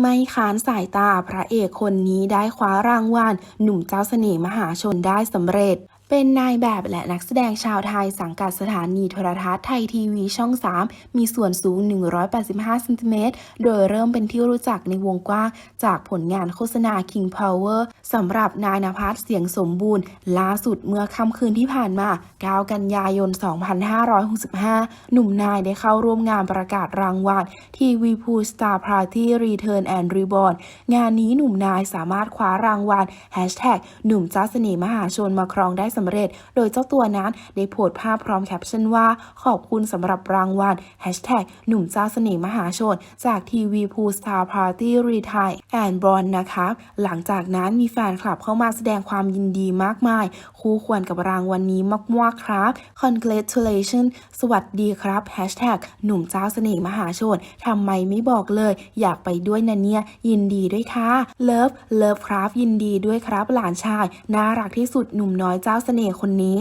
ไม่ค้านสายตาพระเอกคนนี้ได้คว้ารางวัลหนุ่มเจ้าเสน่ห์มหาชนได้สำเร็จ เป็นนายแบบและนักแสดงชาวไทยสังกัดสถานีโทรทัศน์ไทยทีวีช่อง 3 มีส่วนสูง 185เซนติเมตร โดยเริ่มเป็นที่รู้จักในวงกว้างจากผลงานโฆษณา King Power สำหรับนายนภัสเสียงสมบูรณ์ ล่าสุดเมื่อค่ำคืนที่ผ่านมา 9 กันยายน 2565 หนุ่มนายได้เข้าร่วมงานประกาศรางวัลทีวีพูสตาร์พาร์ตี้รีเทิร์นแอนด์รีบองานนี้หนุ่มนายสามารถคว้ารางวัลหนุ่มจ้าเสน่ห์มหาชนมาครองได้สำเร็จ โดยเจ้าตัวนั้นได้โพสต์ภาพพร้อมแคปชั่นว่า ขอบคุณสำหรับรางวัลหนุ่มเจ้าเสน่ห์มหาชน จากทีวีพูสตาร์พาร์ตี้รีไทแอนบอลนะครับหลังจากนั้นมีแฟนคลับเข้ามาแสดงความยินดีมากมาย คู่ควรกับรางวัลนนี้มากๆครับ Congratulations สวัสดีครับหนุ่มเจ้าเสน่ห์มหาชนทำไมไม่บอกเลย อยากไปด้วยนะเนี่ย ยินดีด้วยค่ะเลิฟเลิฟครับยินดีด้วยครับหลานชาย น่ารักที่สุดหนุ่มน้อยเจ้าเสน่ห์คนนี้